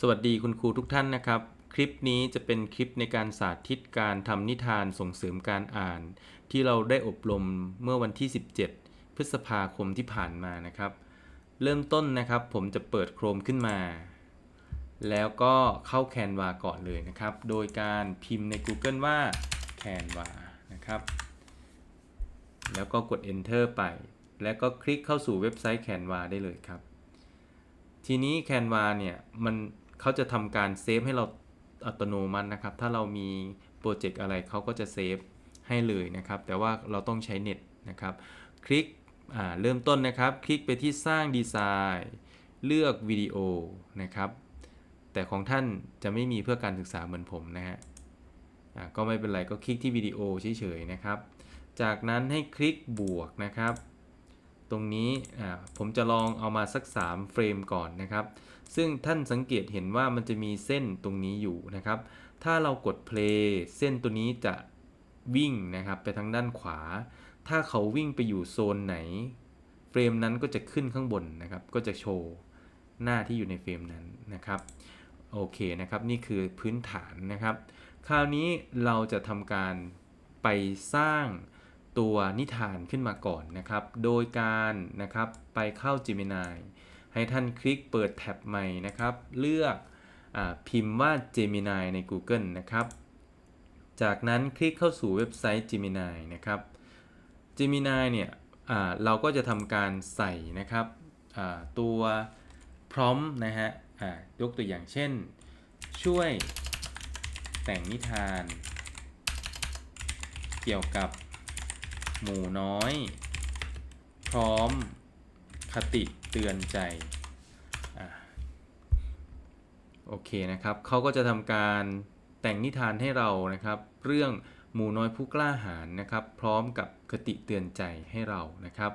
สวัสดีคุณครูทุกท่านนะครับ คลิปนี้จะเป็นคลิปในการสาธิตการทำนิทานส่งเสริมการอ่าน ที่เราได้อบรมเมื่อวันที่ 17 พฤษภาคมที่ผ่านมานะครับ เริ่มต้นนะครับผมจะเปิดโครมขึ้นมา แล้วก็เข้า Canva ก่อนเลยนะครับ โดยการพิมพ์ใน Google ว่า Canva นะครับ แล้วก็กด Enter ไป แล้วก็คลิกเข้าสู่เว็บไซต์ Canva ได้เลยครับ ทีนี้ Canva เนี่ยมัน เขาจะทำการเซฟให้เราอัตโนมัตินะครับ ถ้าเรามีโปรเจกต์อะไรเขาก็จะเซฟให้เลยนะครับ แต่ว่าเราต้องใช้เน็ตนะครับ คลิกเริ่มต้นนะครับ คลิกไปที่สร้างดีไซน์ เลือกวิดีโอนะครับ แต่ของท่านจะไม่มีเพื่อการศึกษาเหมือนผมนะฮะก็ไม่เป็นไรก็คลิกที่วิดีโอเฉยๆนะครับ จากนั้นให้คลิกบวกนะครับ ตรงนี้ผมจะลองเอามาสัก 3 เฟรมก่อนนะครับ ซึ่งท่านสังเกตเห็นว่ามันจะมีเส้นตรงนี้อยู่นะครับ ถ้าเรากด play เส้นตัวนี้จะวิ่งนะครับไปทางด้านขวา ถ้าเขาวิ่งไปอยู่โซนไหน เฟรมนั้นก็จะขึ้นข้างบนนะครับ ก็จะโชว์หน้าที่อยู่ในเฟรมนั้นนะครับ โอเคนะครับ นี่คือพื้นฐานนะครับ คราวนี้เราจะทำการไปสร้าง ตัวนิทานขึ้นมาก่อนนะครับ โดยการนะครับไปเข้า Gemini ให้ท่านคลิกเปิดแท็บใหม่นะครับ เลือกอพิมพ์ว่า Gemini ใน Google นะครับ จากนั้นคลิกเข้าสู่เว็บไซต์ Gemini นะครับ Gemini เนี่ยเราก็จะทำการใส่นะครับตัวพร้อมนะฮะยกตัวอย่างเช่น ช่วยแต่งนิทาน เกี่ยวกับ หมูน้อย พร้อมคติเตือนใจอโอเคนะครับเขาก็จะทำการแต่งนิทานให้เรานะครับ เรื่องหมูน้อยผู้กล้าหาญนะครับ พร้อมกับคติเตือนใจให้เรานะครับ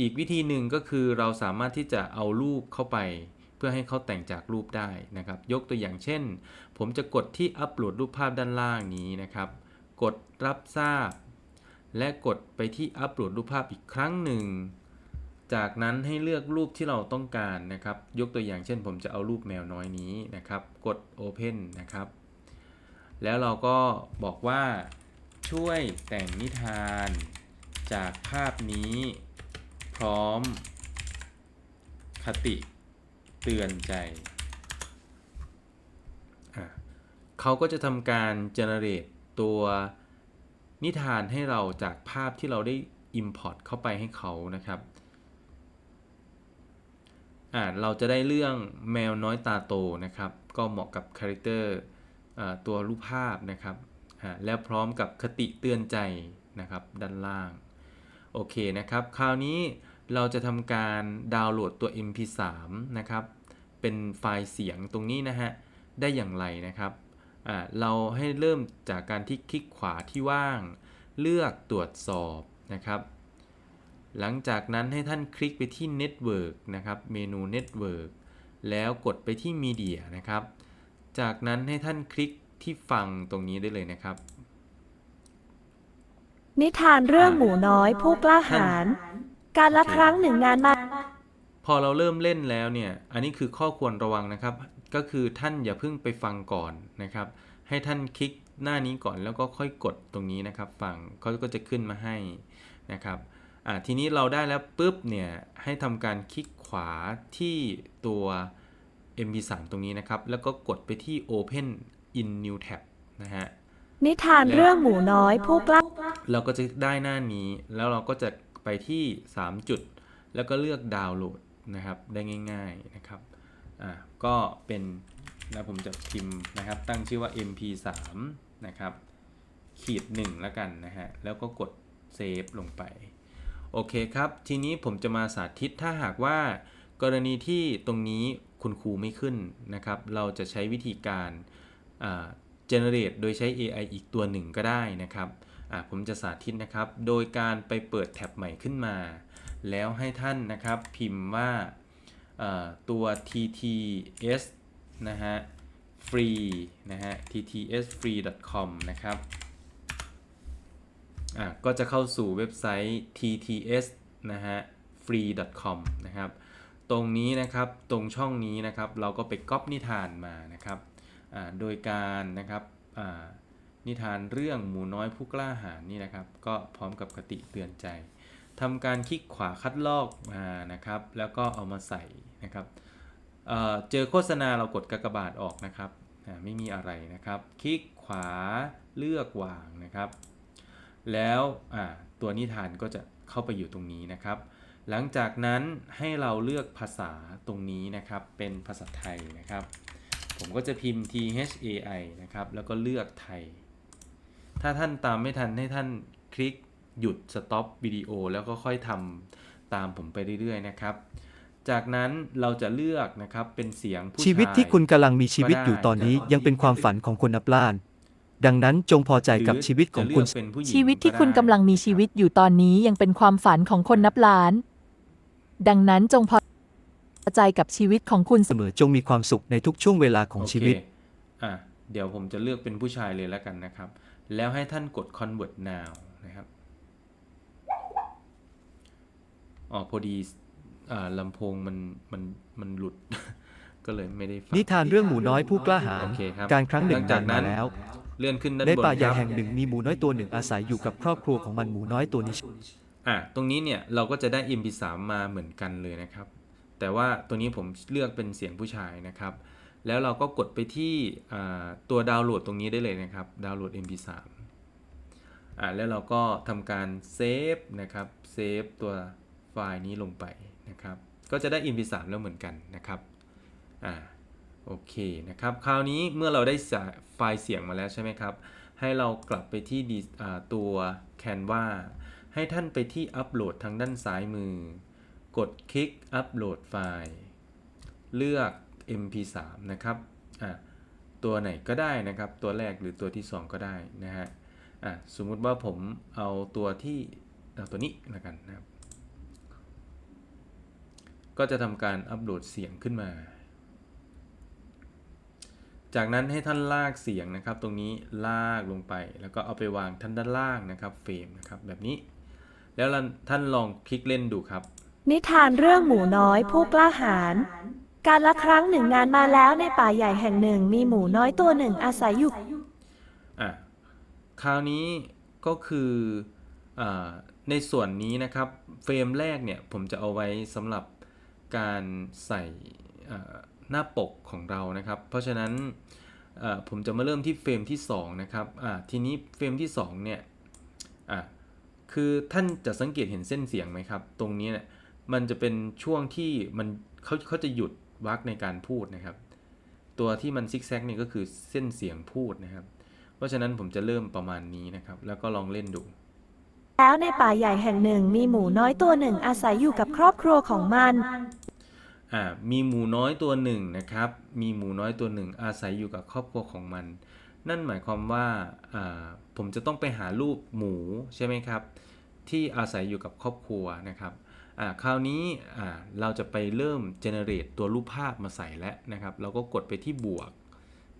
อีกวิธีหนึ่งก็คือเราสามารถที่จะเอารูปเข้าไป เพื่อให้เขาแต่งจากรูปได้นะครับ ยกตัวอย่างเช่น ผมจะกดที่อัปโหลดรูปภาพด้านล่างนี้นะครับ กดรับทราบ และกดไปที่อัปโหลดรูปภาพอีกครั้งหนึ่ง จากนั้นให้เลือกรูปที่เราต้องการนะครับ ยกตัวอย่างเช่น ผมจะเอารูปแมวน้อยนี้นะครับ กด Open นะครับ แล้วเราก็บอกว่าช่วยแต่งนิทาน จากภาพนี้ พร้อม คติเตือนใจเขาก็จะทำการ generate ตัว นิทานให้เราจากภาพที่เราได้ import เข้าไปให้เขานะครับอ่าเราจะได้เรื่องแมวน้อยตาโตนะครับ ก็เหมาะกับคาแรคเตอร์ตัวรูปภาพนะครับแล้วพร้อมกับคติเตือนใจนะครับด้านล่าง โอเคนะครับ คราวนี้เราจะทำการดาวน์โหลดตัว MP3 นะครับ เป็นไฟล์เสียงตรงนี้นะฮะ ได้อย่างไรนะครับ อ่าเราให้เริ่มจากการที่คลิกขวาที่ว่าง เลือกตรวจสอบนะครับ หลังจากนั้นให้ท่านคลิกไปที่ Network นะครับเมนู Network แล้วกดไปที่ Media นะครับ จากนั้นให้ท่านคลิกที่ฟังตรงนี้ได้เลยนะครับ นิทานเรื่องหมูน้อยผู้กล้าหาญการละครั้งหนึ่งนานมา พอเราเริ่มเล่นแล้วเนี่ย อันนี้คือข้อควรระวังนะครับ ก็คือท่านอย่าเพิ่งไปฟังก่อนนะครับ ให้ท่านคลิกหน้านี้ก่อนแล้วก็ค่อยกดตรงนี้นะครับ ฟังเขาก็จะขึ้นมาให้นะครับอ่าทีนี้เราได้แล้วปุ๊บเนี่ยให้ทำการคลิกขวาที่ตัว MP3 ตรงนี้นะครับ แล้วก็กดไปที่ Open in New Tab นะฮะนิทานเรื่องหมูน้อยผู้กล้าเราก็จะได้หน้านี้ แล้วเราก็จะไปที่ 3 จุด แล้วก็เลือกดาวน์โหลดนะครับ ได้ง่าย ๆนะครับ อ่าก็เป็นแล้วผมจะพิมพ์นะครับ ตั้งชื่อว่า mp3 นะครับ ขีด1แล้วกันนะฮะ แล้วก็กดเซฟลงไป โอเคครับ ทีนี้ผมจะมาสาธิตถ้าหากว่ากรณีที่ตรงนี้คุณครูไม่ขึ้นนะครับ เราจะใช้วิธีการอ่า generate โดยใช้ AI อีกตัวหนึ่งก็ได้นะครับผมจะสาธิตนะครับ โดยการไปเปิดแท็บใหม่ขึ้นมา แล้วให้ท่านนะครับพิมพ์ว่า ตัว tts นะฮะ free นะฮะ ttsfree.com นะครับอะก็จะเข้าสู่เว็บไซต์ tts นะฮะ free.com นะครับ ตรงนี้นะครับตรงช่องนี้นะครับ เราก็ไปก๊อปนิทานมานะครับอ่าโดยการนะครับอ่านิทานเรื่องหมูน้อยผู้กล้าหาญนี่นะครับ ก็พร้อมกับคติเตือนใจทำการคลิกขวาคัดลอกมานะครับ แล้วก็เอามาใส่ นะครับเเจอโฆษณาเรากดกากบาทออกนะครับไม่มีอะไรนะครับ คลิกขวาเลือกวางนะครับ แล้วตัวนิทานก็จะเข้าไปอยู่ตรงนี้นะครับ หลังจากนั้นให้เราเลือกภาษาตรงนี้นะครับ เป็นภาษาไทยนะครับ ผมก็จะพิมพ์ T H A I นะครับ แล้วก็เลือกไทย ถ้าท่านตามไม่ทันให้ท่านคลิกหยุด stop วิดีโอแล้วก็ค่อยทำตามผมไปเรื่อยๆนะครับ จากนั้นเราจะเลือกนะครับเป็นเสียงผู้ชีวิตที่ชายคุณกำลังมีชีวิตอยู่ตอนนี้ยังเป็นความฝันของคนนับล้าน ดังนั้นจงพอใจกับหรือชีวิตของจะคุณเลืกเป็นผู้หญิงชีวิตที่คุณได้กำลังมีชีวิตอยู่ตอนนี้ยังเป็นความฝันของคนนับล้าน ดังนั้นจงพอใจกับชีวิตของคุณ เสมอจงมีความสุขในทุกช่วงเวลาของโอเคชีวิต อะเดี๋ยวผมจะเลือกเป็นผู้ชายเลยแล้วกันนะครับ แล้วให้ท่านกด convert now นะครับอ๋อพอดี อ่าลำโพงมันมันมันหลุด ก็เลยไม่ได้ฟังนิทานเรื่องหมูน้อยผู้กล้าหาญโอเคครับการครั้งหนึ่งหลังจากนานมานั้นแล้ว เลื่อนขึ้นด้านในบนป่าใหญ่ครับ แห่งหนึ่งมีหมูน้อยตัวหนึ่งอาศัยอยู่กับครอบครัวของมันหมูน้อยตัวนี้ อะตรงนี้เนี่ยเราก็จะได้ MP3 มาเหมือนกันเลยนะครับ แต่ว่าตัวนี้ผมเลือกเป็นเสียงผู้ชายนะครับ แล้วเราก็กดไปที่อ่าตัวดาวน์โหลดตรงนี้ได้เลยนะครับ ดาวน์โหลด MP3 อ่าแล้วเราก็ทำการเซฟนะครับ เซฟตัวไฟล์นี้ลงไป นะครับ ก็จะได้ MP3 แล้วเหมือนกันนะครับ อ่า โอเคนะครับ คราวนี้เมื่อเราได้ไฟล์เสียงมาแล้วใช่ไหมครับ ให้เรากลับไปที่ตัว Canva ให้ท่านไปที่อัปโหลดทางด้านซ้ายมือ กดคลิกอัปโหลดไฟล์ เลือก mp3 นะครับอะตัวไหนก็ได้นะครับ ตัวแรกหรือตัวที่ 2 ก็ได้นะฮะอะสมมุติว่าผมเอาตัวที่เอาตัวนี้แล้วกันนะครับ ก็จะทำการอัปโหลดเสียงขึ้นมา จากนั้นให้ท่านลากเสียงนะครับ ตรงนี้ลากลงไป แล้วก็เอาไปวางท่านด้านล่างนะครับเฟรมนะครับแบบนี้ แล้วท่านลองคลิกเล่นดูครับ นิทานเรื่องหมูน้อยผู้กล้าหาญการละครั้งหนึ่งนานมาแล้วในป่าใหญ่แห่งหนึ่งมีหมูน้อยตัวหนึ่งอาศัยอยู่อะคราวนี้ก็คืออาในส่วนนี้นะครับ เฟรมแรกเนี่ยผมจะเอาไว้สำหรับ การใส่หน้าปกของเรานะครับ เพราะฉะนั้นผมจะมาเริ่มที่เฟรมที่2นะครับทีนี้เฟรมที่2เนี่ยคือท่านจะสังเกตเห็นเส้นเสียงไหมครับ ตรงนี้เนี่ยมันจะเป็นช่วงที่มันเขาเขาจะหยุดวรรคในการพูดนะครับ ตัวที่มันซิกแซกนี่ก็คือเส้นเสียงพูดนะครับ เพราะฉะนั้นผมจะเริ่มประมาณนี้นะครับ แล้วก็ลองเล่นดู แล้วในป่าใหญ่แห่งหนึ่งมีหมูน้อยตัวหนึ่งอาศัยอยู่กับครอบครัวของมัน อ่ามีหมูน้อยตัวหนึ่งนะครับ มีหมูน้อยตัวหนึ่งอาศัยอยู่กับครอบครัวของมัน นั่นหมายความว่าอ่าผมจะต้องไปหารูปหมูใช่ไหมครับ ที่อาศัยอยู่กับครอบครัวนะครับอ่าคราวนี้อ่าเราจะไปเริ่ม generate ตัวรูปภาพมาใส่แล้วนะครับ เราก็กดไปที่บวก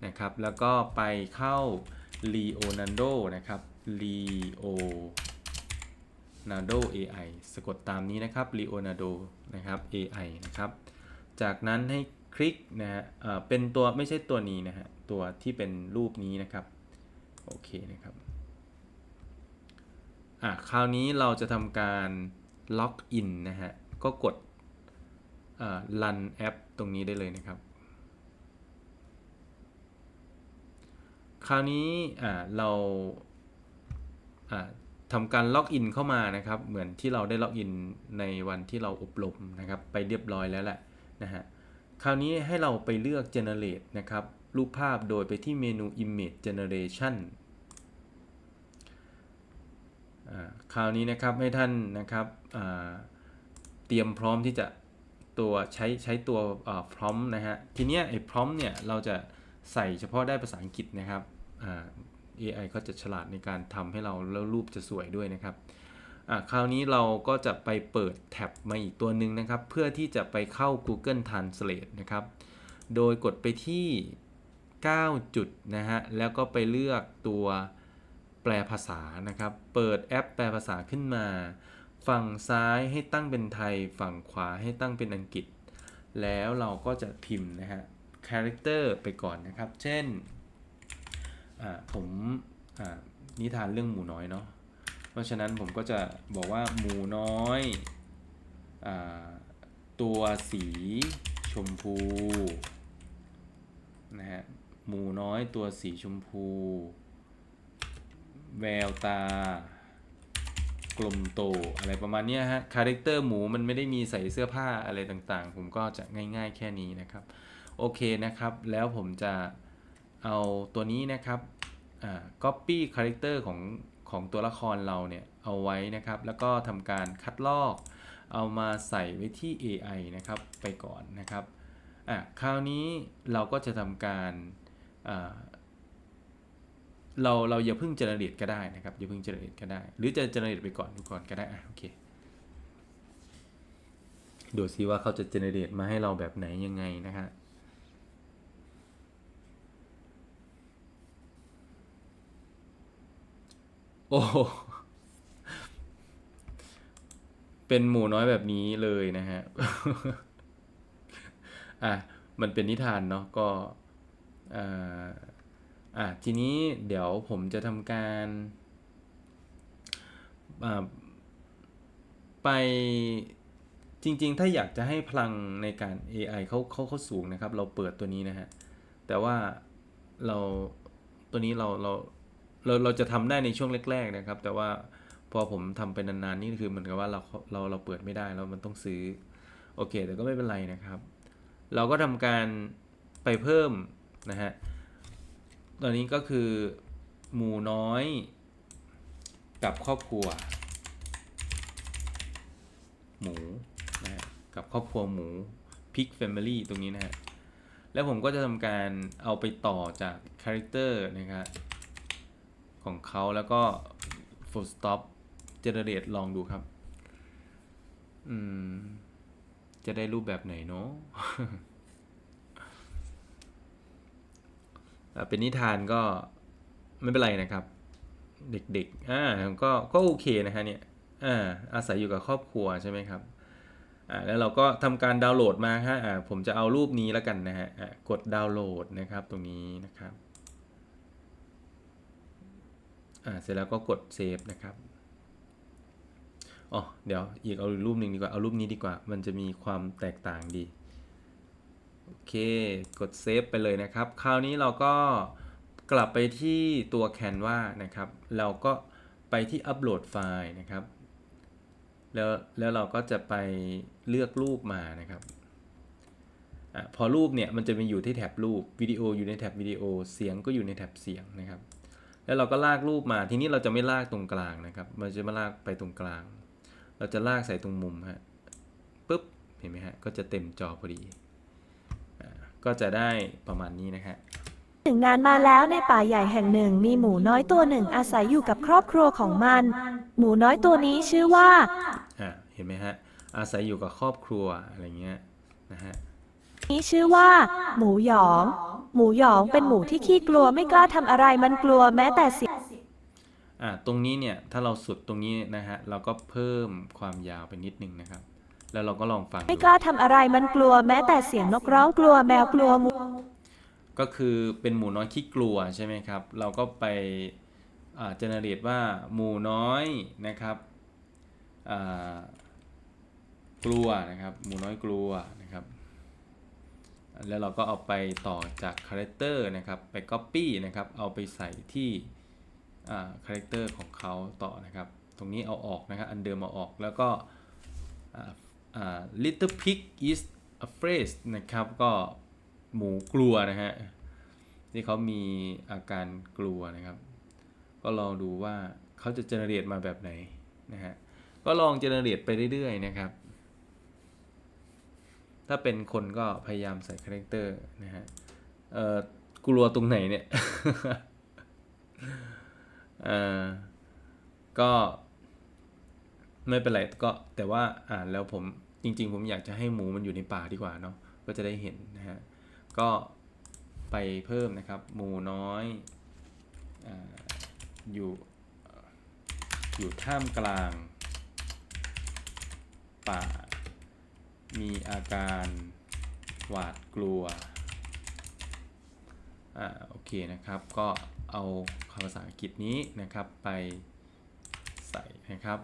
นะครับ แล้วก็ไปเข้า Leonardo นะครับ Leonardo AI สะกดตามนี้นะครับ Leonardo นะครับ AI นะครับ จากนั้นให้คลิกนะฮะเป็นตัวไม่ใช่ตัวนี้นะฮะ ตัวที่เป็นรูปนี้นะครับ โอเคนะครับ อะ คราวนี้เราจะทำการล็อกอินนะฮะ ก็กดเอ่อ run แอปตรงนี้ได้เลยนะครับ คราวนี้ อ่า เรา อ่า ทำการล็อกอินเข้ามานะครับ เหมือนที่เราได้ล็อกอินในวันที่เราอบรมนะครับ ไปเรียบร้อยแล้วแหละนะฮะคราวนี้ให้เราไปเลือก generate นะครับ รูปภาพโดยไปที่เมนู image generation อ่าคราวนี้นะครับให้ท่านนะครับอ่าเตรียมพร้อมที่จะตัวใช้ใช้ตัวพร้อมนะฮะทีเนี้ยไอ้พร้อมเนี่ยเราจะใส่เฉพาะได้ภาษาอังกฤษนะครับอ่า AI ก็จะฉลาดในการทำให้เราแล้วรูปจะสวยด้วยนะครับอ่าคราวนี้เราก็จะไปเปิดแท็บมาอีกตัวหนึ่งนะครับ เพื่อที่จะไปเข้า Google Translate นะครับ โดยกดไปที่ 9 จุดนะฮะ แล้วก็ไปเลือกตัวแปลภาษานะครับ เปิดแอปแปลภาษาขึ้นมา ฝั่งซ้ายให้ตั้งเป็นไทย ฝั่งขวาให้ตั้งเป็นอังกฤษ แล้วเราก็จะพิมพ์นะฮะ character ไปก่อนนะครับ เช่น ผมอ่านิทานเรื่องหมูน้อยเนาะเพราะฉะนั้นผมก็จะบอกว่าหมูน้อยอาตัวสีชมพูนะฮะหมูน้อยตัวสีชมพู แววตากลมโตอะไรประมาณนี้ฮะคาแรคเตอร์หมูมันไม่ได้มีใส่เสื้อผ้าอะไรต่างๆ ผมก็จะง่ายๆแค่นี้นะครับ โอเคนะครับ แล้วผมจะ เอาตัวนี้นะครับอ่า copy character ของของตัวละครเราเนี่ย เอาไว้นะครับ แล้วก็ทำการคัดลอก เอามาใส่ไว้ที่ AI นะครับ ไปก่อนนะครับ อะ คราวนี้เราก็จะทำการอ่าเราเราอย่าเพิ่งเจเนเรตก็ได้นะครับ อย่าเพิ่งเจเนเรตก็ได้ หรือจะเจเนเรตไปก่อนดูก่อนก็ได้ อะ โอเค ดูซิว่าเขาจะเจเนเรตมาให้เราแบบไหนยังไงนะฮะ โอ้เป็นหมูน้อยแบบนี้เลยนะฮะ อะ มันเป็นนิทานเนาะ ก็ อ่า อะ ทีนี้เดี๋ยวผมจะทำการอ่าไป จริง ๆ ถ้าอยากจะให้พลังในการ AI เขาเขาเขาสูงนะครับ เราเปิดตัวนี้นะฮะ แต่ว่าเรา ตัวนี้เราเรา เราเราจะทำได้ในช่วงแรก ๆนะครับ แต่ว่าพอผมทำไปนานๆนี่คือเหมือนกับว่าเราเราเราเปิดไม่ได้แล้วมันต้องซื้อโอเค แต่ก็ไม่เป็นไรนะครับ เราก็ทำการไปเพิ่มนะฮะตอนนี้ก็คือหมูน้อยกับครอบครัว หมูนะฮะกับครอบครัวหมูพิกแฟมิลี่ตรงนี้นะฮะแล้วผมก็จะทำการเอาไปต่อจากคาแรคเตอร์นะครับ ของเขาแล้วก็ full stop generate ลองดูครับ อืม จะได้รูปแบบไหนเนาะเป็นนิทานก็ไม่เป็นไรนะครับ เด็กๆอ่าก็ก็โอเคนะฮะเนี่ยอ่าอาศัยอยู่กับครอบครัวใช่ไหมครับอ่าแล้วเราก็ทำการดาวน์โหลดมาฮะอ่าผมจะเอารูปนี้แล้วกันนะฮะอ่ากดดาวน์โหลดนะครับตรงนี้นะครับ อ่าเสร็จแล้วก็กดเซฟนะครับอ๋อเดี๋ยวอีกเอารูปหนึ่งดีกว่าเอารูปนี้ดีกว่า มันจะมีความแตกต่างดีโอเคกดเซฟไปเลยนะครับ คราวนี้เราก็กลับไปที่ตัว Canva นะครับ เราก็ไปที่อัปโหลดไฟล์นะครับ แล้วแล้วเราก็จะไปเลือกรูปมานะครับอพอรูปเนี่ยมันจะมีอยู่ที่แท็บรูปวิดีโออยู่ในแท็บวิดีโอเสียงก็อยู่ในแท็บเสียงนะครับ แล้วเราก็ลากรูปมาทีนี้เราจะไม่ลากตรงกลางนะครับมันจะมาลากไปตรงกลาง เราจะลากใส่ตรงมุมฮะปุ๊บเห็นไหมฮะก็จะเต็มจอพอดีอ่าก็จะได้ประมาณนี้นะฮะหนึ่งงานมาแล้วในป่าใหญ่แห่งหนึ่งมีหมูน้อยตัวหนึ่งอาศัยอยู่กับครอบครัวของมัน หมูน้อยตัวนี้ชื่อว่าอ่าเห็นไหมฮะอาศัยอยู่กับครอบครัวอะไรเงี้ยนะฮะ นี้ชื่อว่า หมูหยอง หมูหยองเป็นหมูที่ขี้กลัวไม่กล้าทำอะไรมันกลัวแม้แต่เสียงอ่าตรงนี้เนี่ยถ้าเราสุดตรงนี้นะฮะเราก็เพิ่มความยาวไปนิดนึงนะครับ แล้วเราก็ลองฟังไม่ดูกล้าทำอะไรมันกลัวแม้แต่เสียงนกร้องกลัวแมวกลัวหมูก็คือเป็นหมูน้อยขี้กลัวใช่ไหมครับ เราก็ไปอ่าเจเนเรตว่าหมูน้อยนะครับอ่ากลัวนะครับ หมูน้อยกลัวนะครับ แล้วเราก็เอาไปต่อจากคาแรคเตอร์นะครับ ไป Copy นะครับ เอาไปใส่ที่คาแรคเตอร์ของเขาต่อนะครับ ตรงนี้เอาออกนะครับอันเดิมเอาออกแล้วก็อ่าอ่า little pig is afraid นะครับ ก็หมูกลัวนะฮะที่เขามีอาการกลัวนะครับ ก็ลองดูว่าเขาจะเจเนเรตมาแบบไหนนะฮะก็ลองเจเนเรตไปเรื่อยๆนะครับ ถ้าเป็นคนก็พยายามใส่คาแรคเตอร์นะฮะ เอ่อ กลัวตรงไหนเนี่ย เอ่อ ก็ไม่เป็นไรก็แต่ว่าอ่านแล้วผมจริง ๆ ผมอยากจะให้หมูมันอยู่ในป่าดีกว่าเนาะก็จะได้เห็นนะฮะ ก็ไปเพิ่มนะครับ หมูน้อยอาอยู่อยู่ท่ามกลางป่า มีอาการหวาดกลัว อ่า โอเคนะครับ ก็เอาคำภาษาอังกฤษนี้นะครับไปใส่นะครับ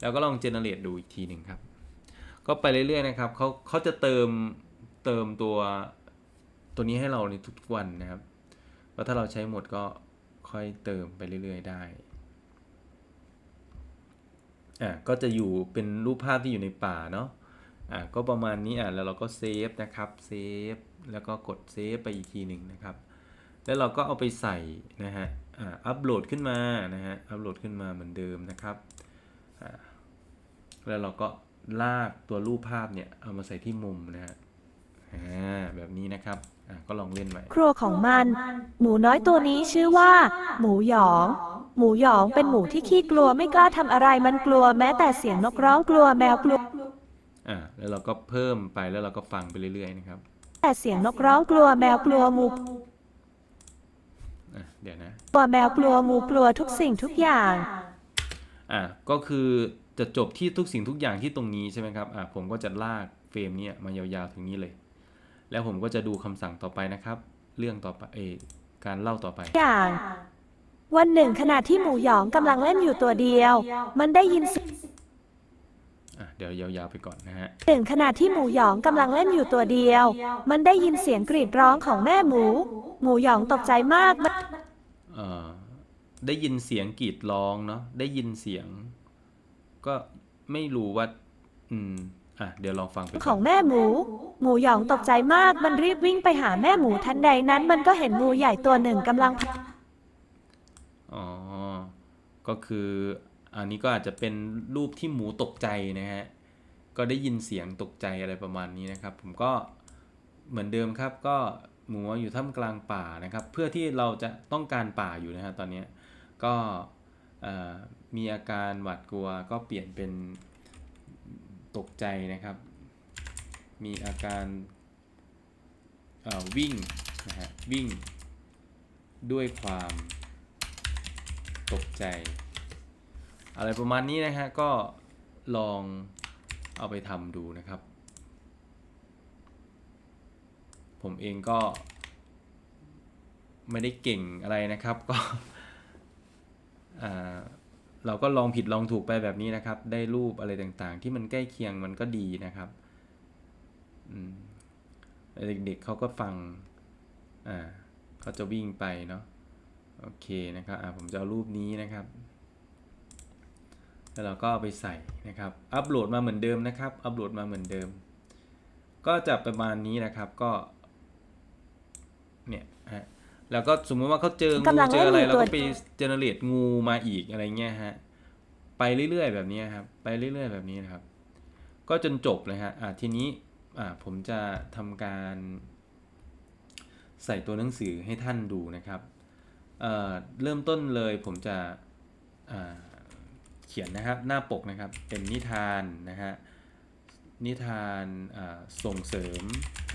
แล้วก็ลองเจเนเรตดูอีกทีหนึ่งครับ ก็ไปเรื่อยๆนะครับเขาเขาจะเติมเติมตัวตัวนี้ให้เราในทุกๆวันนะครับ แล้วถ้าเราใช้หมดก็ค่อยเติมไปเรื่อยๆได้อะก็จะอยู่เป็นรูปภาพที่อยู่ในป่าเนาะ อะก็ประมาณนี้อะแล้วเราก็เซฟนะครับเซฟแล้วก็กดเซฟไปอีกทีหนึ่งนะครับ แล้วเราก็เอาไปใส่นะฮะอ่าอัปโหลดขึ้นมานะฮะอัปโหลดขึ้นมาเหมือนเดิมนะครับอ่าแล้วเราก็ลากตัวรูปภาพเนี่ยเอามาใส่ที่มุมนะฮะอ่าแบบนี้นะครับอะก็ลองเล่นใหม่ ครัวของมัน หมูน้อยตัวนี้ชื่อว่า หมูหยอง หมูหยองเป็นหมูที่ขี้กลัวไม่กล้าทำอะไรมันกลัวแม้แต่เสียงนกร้องกลัวแมวกลัว อ่าแล้วเราก็เพิ่มไปแล้วเราก็ฟังไปเรื่อยๆนะครับแต่เสียงนกร้องกลัวแมวกลัวงูอะเดี๋ยวนะกลัวแมวกลัวงูกลัวทุกสิ่งทุกอย่าง อะก็คือจะจบที่ทุกสิ่งทุกอย่างที่ตรงนี้ใช่ไหมครับอะผมก็จะลากเฟรมเนี้มายาวๆถึงนี้เลย แล้วผมก็จะดูคำสั่งต่อไปนะครับ เรื่องต่อไปเออการเล่าต่อไป อย่าง วันหนึ่งขณะที่หมูหยองกำลังเล่นอยู่ตัวเดียว มันได้ยินเสียง อะเดี๋ยวยาวๆไปก่อนนะฮะ หนึ่งขณะที่หมูหยองกำลังเล่นอยู่ตัวเดียว มันได้ยินเสียงกรีดร้องของแม่หมู หมูหยองตกใจมากมันเอ่อได้ยินเสียงกรีดร้องเนาะได้ยินเสียง ก็ไม่รู้ว่า อืมอะเดี๋ยวลองฟังไปก่นของแม่หมู หมูหยองตกใจมาก มันรีบวิ่งไปหาแม่หมูทันใดนั้น มันก็เห็นงูใหญ่ตัวหนึ่งกำลัง อ๋อ ก็คือ อันนี้ก็อาจจะเป็นรูปที่หมูตกใจนะฮะ ก็ได้ยินเสียงตกใจอะไรประมาณนี้นะครับ ผมก็เหมือนเดิมครับ ก็หมูอยู่ท่ามกลางป่านะครับ เพื่อที่เราจะต้องการป่าอยู่นะฮะตอนนี้ก็มีอาการหวาดกลัวก็เปลี่ยนเป็นตกใจนะครับ มีอาการวิ่งนะฮะวิ่งด้วยความตกใจ อะไรประมาณนี้นะฮะก็ลองเอาไปทำดูนะครับ ผมเองก็ไม่ได้เก่งอะไรนะครับก็เราก็ลองผิดลองถูกไปแบบนี้นะครับ ได้รูปอะไรต่างๆ ที่มันใกล้เคียงมันก็ดีนะครับเด็กๆเขาก็ฟังอ่าเขาจะวิ่งไปเนาะโอเคนะครับอะผมจะเอารูปนี้นะครับ แล้วเราก็เอาไปใส่นะครับ อัปโหลดมาเหมือนเดิมนะครับ อัปโหลดมาเหมือนเดิม ก็จะประมาณนี้นะครับก็ เนี่ยฮะ แล้วก็สมมติว่าเขาเจองูกำลังเจออะไรเล่นงูเราตัวก็ไปเจเนเรตงูมาอีกอะไรเงี้ยฮะ ไปเรื่อยๆแบบนี้ครับ ไปเรื่อยๆแบบนี้นะครับ ก็จนจบเลยฮะ อะทีนี้ อะผมจะทำการใส่ตัวหนังสือให้ท่านดูนะครับเอ่อเริ่มต้นเลยผมจะอ่า เขียนนะครับหน้าปกนะครับเป็นนิทานนะฮะนิทานส่งเสริม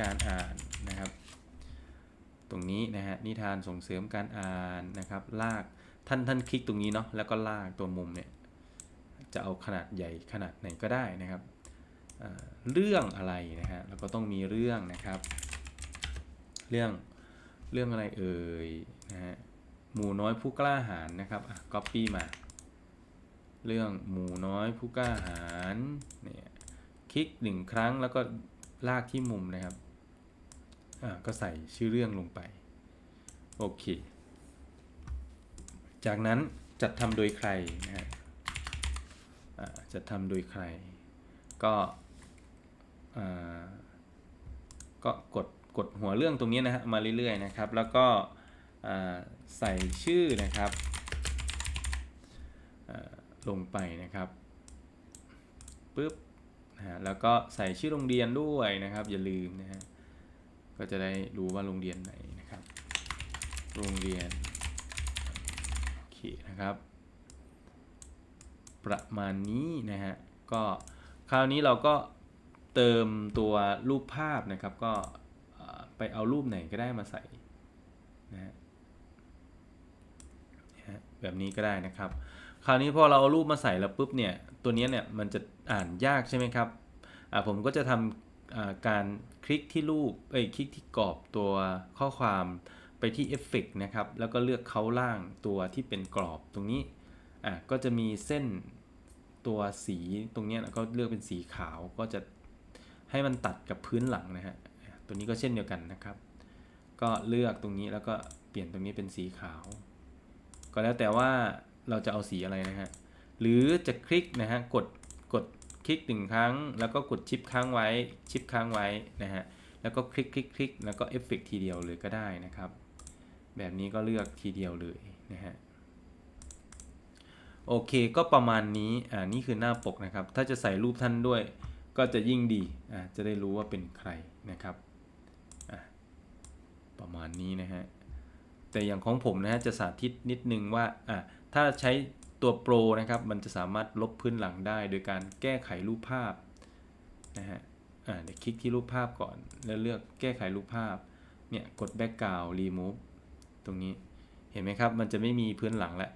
การอ่านนะครับ ตรงนี้นะฮะนิทานส่งเสริมการอ่านนะครับ ลากท่านท่านคลิกตรงนี้เนาะแล้วก็ลากตัวมุมเนี่ยจะเอาขนาดใหญ่ขนาดไหนก็ได้นะครับเรื่องอะไรนะฮะแล้วก็ต้องมีเรื่องนะครับ เรื่องเรื่องอะไรเอ่ยนะฮะหมูน้อยผู้กล้าหาญนะครับอะก๊อปปี้มา เรื่องหมูน้อยผู้กล้าหาญเนี่ยคลิกหนึ่งครั้งแล้วก็ลากที่มุมนะครับอะก็ใส่ชื่อเรื่องลงไป โอเค จากนั้นจัดทำโดยใครนะฮะอะจัดทำโดยใคร ก็อ่าก็กดกดหัวเรื่องตรงนี้นะฮะมาเรื่อยๆนะครับ แล้วก็อ่าใส่ชื่อนะครับ ลงไปนะครับปุ๊บนะฮะแล้วก็ใส่ชื่อโรงเรียนด้วยนะครับ อย่าลืมนะฮะก็จะได้รู้ว่าโรงเรียนไหนนะครับ โรงเรียนโอเคนะครับ ประมาณนี้นะฮะก็คราวนี้เราก็เติมตัวรูปภาพนะครับ ก็ไปเอารูปไหนก็ได้มาใส่นะฮะแบบนี้ก็ได้นะครับ คราวนี้พอเราเอารูปมาใส่แล้วปุ๊บเนี่ยตัวนี้เนี่ยมันจะอ่านยากใช่ไหมครับผมก็จะทอ่าการคลิกที่รูปเอ้ยคลิกที่กรอบตัวข้อความไปที่เอฟเฟกนะครับ แล้วก็เลือกเขาล่างตัวที่เป็นกรอบตรงนี้อะก็จะมีเส้นตัวสีตรงนี้แล้วก็เลือกเป็นสีขาวก็จะให้มันตัดกับพื้นหลังนะฮะตัวนี้ก็เช่นเดียวกันนะครับ ก็เลือกตรงนี้แล้วก็เปลี่ยนตรงนี้เป็นสีขาว ก็แล้วแต่ว่า เราจะเอาสีอะไรนะฮะ หรือจะคลิกนะฮะ กด กดคลิกหนึ่งครั้ง แล้วก็กดชิปค้างไว้ ชิปค้างไว้นะฮะ แล้วก็คลิก คลิก คลิก แล้วก็เอฟเฟกทีเดียวเลยก็ได้นะครับ แบบนี้ก็เลือกทีเดียวเลยนะฮะ โอเค ก็ประมาณนี้ อ่า นี่คือหน้าปกนะครับ ถ้าจะใส่รูปท่านด้วย ก็จะยิ่งดี อ่า จะได้รู้ว่าเป็นใครนะครับ อะประมาณนี้นะฮะ แต่อย่างของผมนะฮะ จะสาธิตนิดนึงว่า อะ ถ้าใช้ตัวโปรนะครับ มันจะสามารถลบพื้นหลังได้ โดยการแก้ไขรูปภาพนะฮะเดี๋ยวคลิกที่รูปภาพก่อน แล้วเลือกแก้ไขรูปภาพ เนี่ยกด background remove ตรงนี้ เห็นไหมครับ มันจะไม่มีพื้นหลังแล้ว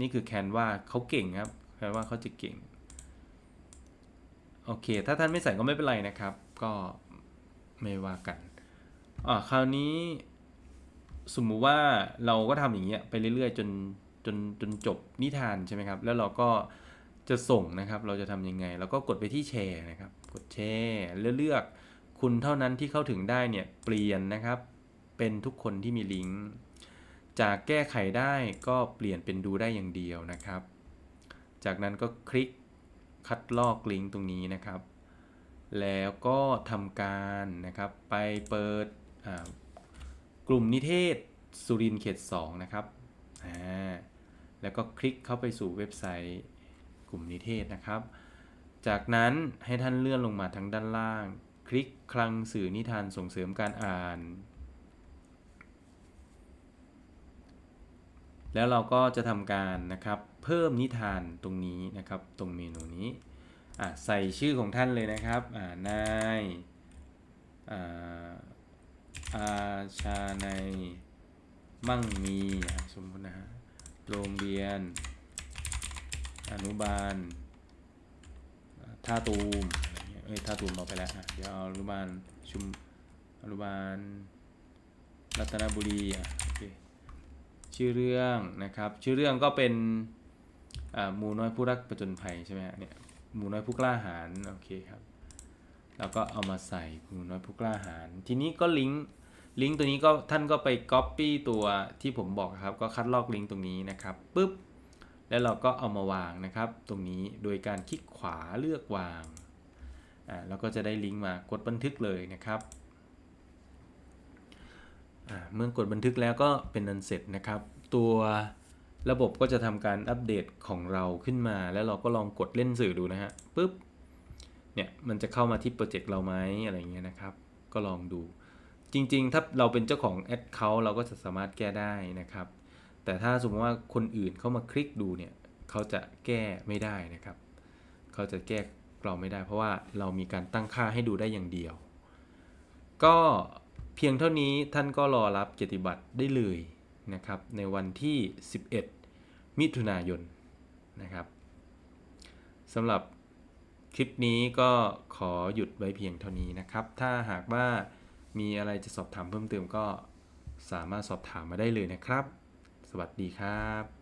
นี่คือแคนวาเขาเก่งครับแคนวาเขาจะเก่ง โอเค ถ้าท่านไม่ใส่ก็ไม่เป็นไรนะครับ ก็ไม่ว่ากันอ่าคราวนี้สมมุติว่าเราก็ทำอย่างเงี้ยไปเรื่อยๆ จน จนจนจบนิทานใช่ไหมครับ แล้วเราก็จะส่งนะครับ เราจะทำยังไง เราก็กดไปที่แชร์นะครับ กดแชร์แล้วเลือกคุณเท่านั้นที่เข้าถึงได้เนี่ยเปลี่ยนนะครับ เป็นทุกคนที่มีลิงก์จากแก้ไขได้ก็เปลี่ยนเป็นดูได้อย่างเดียวนะครับ จากนั้นก็คลิกคัดลอกลิงก์ตรงนี้นะครับ แล้วก็ทำการนะครับไปเปิดกลุ่มนิเทศสุรินเขต2นะครับ แล้วก็คลิกเข้าไปสู่เว็บไซต์กลุ่มนิเทศนะครับ จากนั้นให้ท่านเลื่อนลงมาทางด้านล่าง คลิกคลังสื่อนิทานส่งเสริมการอ่าน แล้วเราก็จะทำการนะครับเพิ่มนิทานตรงนี้นะครับ ตรงเมนูนี้ใส่ชื่อของท่านเลยนะครับนายอาชาใน มั่งมีสมมตินะฮะโรงเรียน อนุบาลท่าตูมเฮ้ยเอ้ยท่าตูมเอาไปแล้วอะเดี๋ยวเอาอนุบาลชุมอนุบาลรัตนบุรีอะโอเคชื่อเรื่องนะครับ ชื่อเรื่องก็เป็นอ่าหมูน้อยผู้รักประจนภัยใช่ไหมฮะเนี่ยหมูน้อยผู้กล้าหาญโอเคครับแล้วก็เอามาใส่หมูน้อยผู้กล้าหาญทีนี้ก็ลิงก์ ลิงก์ตัวนี้ก็ท่านก็ไป Copy ตัวที่ผมบอกครับ ก็คัดลอกลิงก์ตรงนี้นะครับปุ๊บแล้วเราก็เอามาวางนะครับ ตรงนี้โดยการคลิกขวาเลือกวางอ่าแล้วก็จะได้ลิงก์มากดบันทึกเลยนะครับอ่าเมื่อกดบันทึกแล้วก็เป็นอันเสร็จนะครับ ตัวระบบก็จะทำการอัปเดตของเราขึ้นมา แล้วเราก็ลองกดเล่นสื่อดูนะฮะปุ๊บเนี่ยมันจะเข้ามาที่โปรเจกต์เราไหมอะไรเงี้ยนะครับ ก็ลองดู จริง ๆ ถ้าเราเป็นเจ้าของแอดเขาเราก็จะสามารถแก้ได้นะครับ แต่ถ้าสมมติว่าคนอื่นเข้ามาคลิกดูเนี่ยเขาจะแก้ไม่ได้นะครับ เขาจะแก้เราไม่ได้ เพราะว่าเรามีการตั้งค่าให้ดูได้อย่างเดียว ก็เพียงเท่านี้ท่านก็รอรับเกียรติบัตรได้เลยนะครับ ในวันที่ 11 มิถุนายนนะครับสำหรับคลิปนี้ก็ขอหยุดไว้เพียงเท่านี้นะครับ ถ้าหากว่า มีอะไรจะสอบถามเพิ่มเติมก็สามารถสอบถามมาได้เลยนะครับ สวัสดีครับ